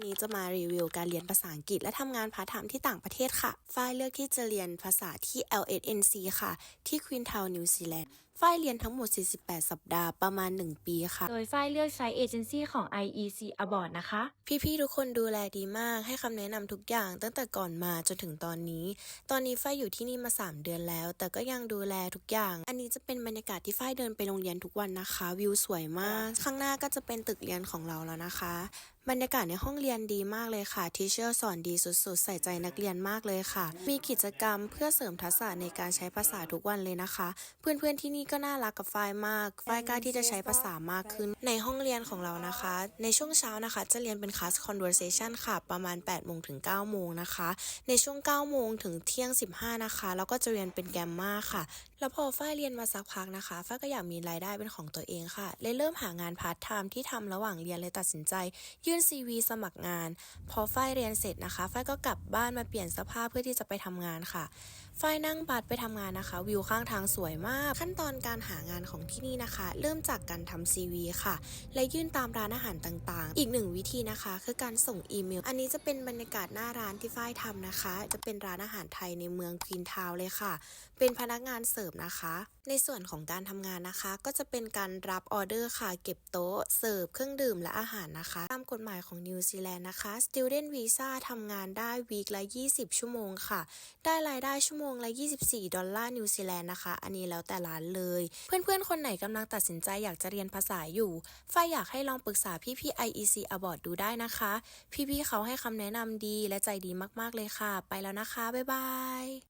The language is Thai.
วันนี้จะมารีวิวการเรียนภาษาอังกฤษและทำงานพาร์ทไทม์ที่ต่างประเทศค่ะ ฝ้ายเลือกที่จะเรียนภาษาที่ LSNC ค่ะ ที่ Queenstown นิวซีแลนด์ฝ้ายเรียนทั้งหมด 48 สัปดาห์ประมาณ 1 ปีค่ะ โดยฝ้ายเลือกใช้เอเจนซี่ของ IEC Abroad นะคะ พี่ๆ ทุกคนดูแลดีมาก ให้คำแนะนำทุกอย่างตั้งแต่ก่อนมาจนถึงตอนนี้ ตอนนี้ฝ้ายอยู่ที่นี่มา 3 เดือนแล้ว แต่ก็ยังดูแลทุกอย่าง อันนี้จะเป็นบรรยากาศที่ฝ้ายเดินไปโรงเรียนทุกวันนะคะ วิวสวยมาก ข้างหน้าก็จะเป็นตึกเรียนของเราแล้วนะคะ บรรยากาศในห้องเรียนดีมากเลยค่ะ ทีเชอร์สอนดีสุดๆ ใส่ใจนักเรียนมากเลยค่ะ มีกิจกรรมเพื่อเสริมทักษะในการใช้ภาษาทุกวันเลยนะคะ เพื่อนๆที่นี่ก็น่ารักกับฝ้ายมากฝ้ายกล้าที่จะใช้ภาษามากขึ้น ในห้องเรียนของเรานะคะ ในช่วงเช้านะคะ จะเรียนเป็นคลาส conversation ค่ะ ประมาณ8โมงถึง9โมงนะคะ ในช่วง9โมงถึงเที่ยง 15 นะคะ แล้วก็จะเรียนเป็นแกมมาค่ะ แล้วพอฝ้ายเรียนมาสักพักนะคะฝ้ายก็อยากมีรายได้เป็นของตัวเองค่ะ เลยเริ่มหางานพาร์ทไทม์ที่ทำระหว่างเรียนเลยตัดสินใจ ยื่น CV สมัครงาน พอฝ้ายเรียนเสร็จนะคะฝ้ายก็กลับบ้านมาเปลี่ยนเสภาพเพื่อที่จะไปทำงานค่ะฝ้ายนั่งบัสไปทำงานนะคะ วิวข้างทางสวยมาก ขั้นตอนการหางานของที่นี่นะคะ เริ่มจากการทำ CV ค่ะ และยื่นตามร้านอาหารต่างๆ อีกหนึ่งวิธีนะคะ คือการส่งอีเมล อันนี้จะเป็นบรรยากาศหน้าร้านที่ฝ้ายทำนะคะ จะเป็นร้านอาหารไทยในเมืองควีนทาวน์เลยค่ะ เป็นพนักงานเสิร์ฟนะคะ ในส่วนของการทำงานนะคะ ก็จะเป็นการรับออเดอร์ค่ะ เก็บโต๊ะ เสิร์ฟเครื่องดื่มและอาหารนะคะ ตามกฎหมายของนิวซีแลนด์นะคะ Student Visa ทำงานได้วีคละ 20 ชั่วโมงค่ะ ได้รายได้ชั่วโมงละ 24 ดอลลาร์นิวซีแลนด์นะคะ อันนี้แล้วแต่ร้านเลย เพื่อนๆ คนไหนกำลังตัดสินใจอยากจะเรียนภาษาอยู่ฝ้ายอยากให้ลองปรึกษาพี่ๆ IEC Abroad ดูได้นะคะ พี่ๆเขาให้คำแนะนำดีและใจดีมากๆเลยค่ะ ไปแล้วนะคะ บ๊ายบาย